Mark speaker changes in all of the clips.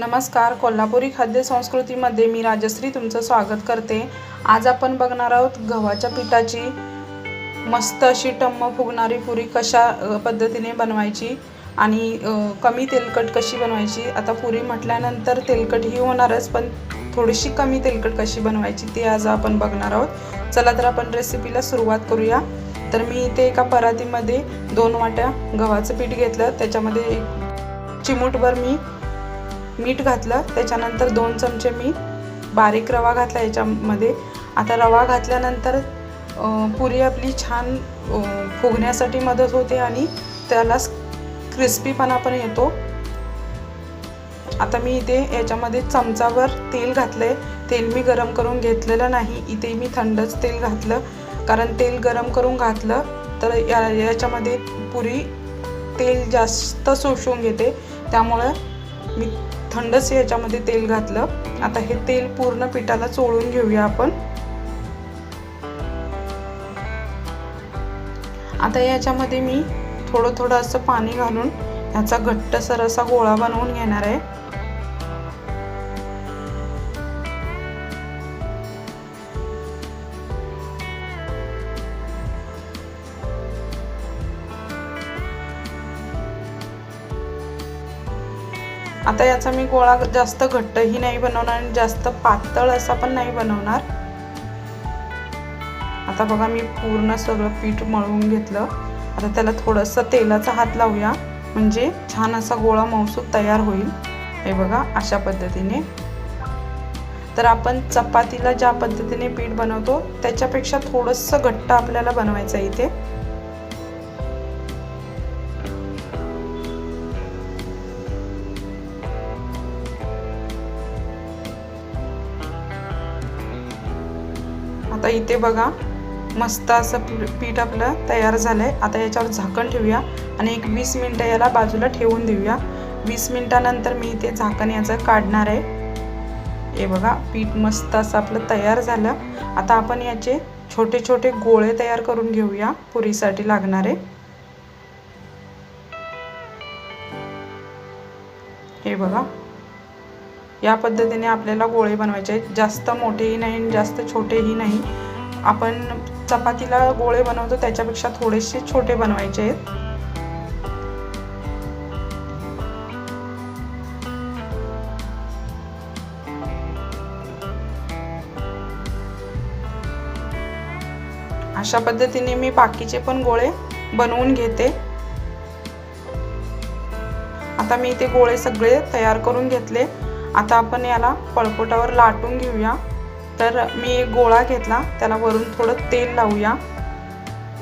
Speaker 1: नमस्कार कोल्हापुरी खाद्य संस्कृतीमध्ये मी राजश्री तुमचं स्वागत करते. आज आपण बघणार आहोत गव्हाच्या पिठाची मस्त अशी टम्म फुगणारी पुरी कशा पद्धतीने बनवायची आणि कमी तेलकट कशी बनवायची. आता पुरी म्हटल्यानंतर तेलकट ही होणारच पण थोडीशी कमी तेलकट कशी बनवायची ती आज आपण बघणार आहोत. चला तर आपण रेसिपीला सुरुवात करूया. तर मी इथे एका परातीमध्ये दोन वाट्या गव्हाचं पीठ घेतलं. त्याच्यामध्ये एक चिमूटभर मी मीठ घातलं त्याच्यानंतर दोन चमचे मी बारीक रवा घातला याच्यामध्ये. आता रवा घातल्यानंतर पुरी आपली छान फुगण्यासाठी मदत होते आणि त्याला क्रिस्पीपणा पण येतो. आता मी इथे याच्यामध्ये चमचावर तेल घातलं आहे तेल मी गरम करून घेतलेलं नाही. इथे मी थंडच तेल घातलं. कारण तेल गरम करून घातलं तर या याच्यामध्ये पुरी तेल जास्त शोषून घेते. त्यामुळं मी थंडच याच्यामध्ये तेल घातलं. आता हे तेल पूर्ण पिठाला चोळून घेऊया आपण. आता याच्यामध्ये मी थोडं थोडं असं पाणी घालून ह्याचा घट्टसर असा गोळा बनवून घेणार आहे. आता याचा मी गोळा जास्त घट्टही नाही बनवणार आणि जास्त पातळ असा पण नाही बनवणार. आता बघा मी पूर्ण सगळं पीठ मळून घेतलं. आता त्याला थोडंसं तेलाचा हात लावूया. म्हणजे छान असा गोळा मौसूद तयार होईल. हे बघा अशा पद्धतीने. तर आपण चपातीला ज्या पद्धतीने पीठ बनवतो त्याच्यापेक्षा थोडंसं घट्ट आपल्याला बनवायचं आहे इथे. आता इथे बघा मस्त असं पीठ आपलं तयार झालं आहे आता याच्यावर झाकण ठेवूया आणि एक वीस मिनटं याला बाजूला ठेवून देऊया. वीस मिनटानंतर मी इथे झाकण याचं काढणार आहे. हे बघा पीठ मस्त असं आपलं तयार झालं. आता आपण याचे छोटे छोटे गोळे तयार करून घेऊया पुरीसाठी लागणारे हे बघा या पद्धतीने आपल्याला गोळे बनवायचे आहेत. जास्त मोठेही नाही आणि जास्त छोटेही नाही. आपण चपातीला गोळे बनवतो त्याच्यापेक्षा थोडेसे छोटे बनवायचे आहेत. अशा पद्धतीने मी बाकीचे पण गोळे बनवून घेते. आता मी ते गोळे सगळे तयार करून घेतले. आता आपण याला पळपोटावर लाटून घेऊया. तर मी एक गोळा घेतला त्याला वरून थोडं तेल लावूया.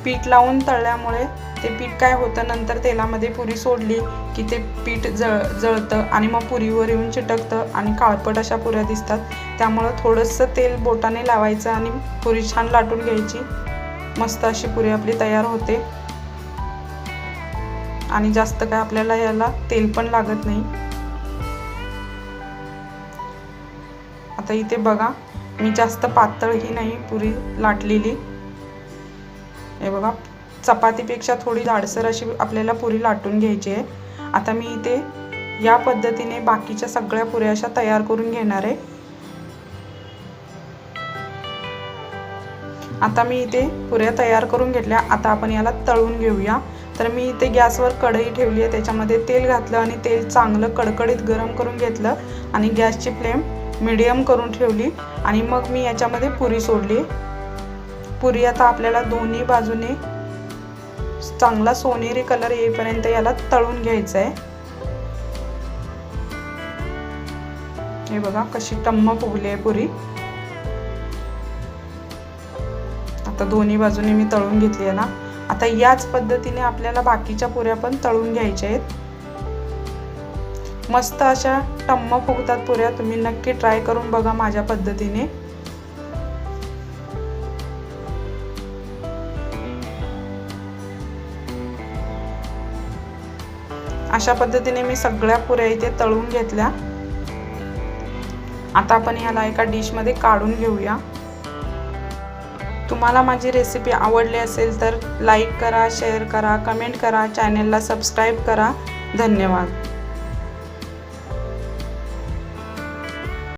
Speaker 1: पीठ लावून तळल्यामुळे ते पीठ काय होतं नंतर तेलामध्ये पुरी सोडली की ते पीठ जळ जळतं आणि मग पुरीवर येऊन चिटकतं आणि काळपट अशा पुऱ्या दिसतात. त्यामुळं थोडंसं तेल बोटाने लावायचं आणि पुरी छान लाटून घ्यायची. मस्त अशी पुरी आपली तयार होते. आणि जास्त काय आपल्याला याला तेल पण लागत नाही. आता इथे बघा मी जास्त पातळही नाही पुरी लाटलेली. हे बघा चपातीपेक्षा थोडी जाडसर अशी आपल्याला पुरी लाटून घ्यायची आहे. आता मी इथे या पद्धतीने बाकीच्या सगळ्या पुऱ्या अशा तयार करून घेणार आहे. आता मी इथे पुऱ्या तयार करून घेतल्या. आता आपण याला तळून घेऊया. तर मी इथे गॅसवर कढई ठेवली आहे. त्याच्यामध्ये तेल घातलं आणि तेल चांगलं कडकडीत गरम करून घेतलं. आणि गॅसची फ्लेम मीडियम करून ठेवली आणि मग मी याच्यामध्ये पुरी सोडली. पुरी आता आपल्याला दोन्ही बाजूने चांगला सोनेरी कलर येईपर्यंत याला तळून घ्यायचं आहे हे बघा कशी टम्म फुगली आहे पुरी. आता दोन्ही बाजूने मी तळून घेतली आहे ना. आता याच पद्धतीने आपल्याला बाकीच्या पुऱ्या पण तळून घ्यायच्या आहेत. मस्त अशा टम्म फुगतात पुऱ्या. तुम्ही नक्की ट्राय करून बघा माझ्या पद्धतीने. अशा पद्धतीने मी सगळ्या पुऱ्या इथे तळून घेतल्या. आता आपण ह्याला एका डिशमध्ये काढून घेऊया. तुम्हाला माझी रेसिपी आवडली असेल तर लाईक करा शेअर करा कमेंट करा चॅनेलला सबस्क्राईब करा. धन्यवाद.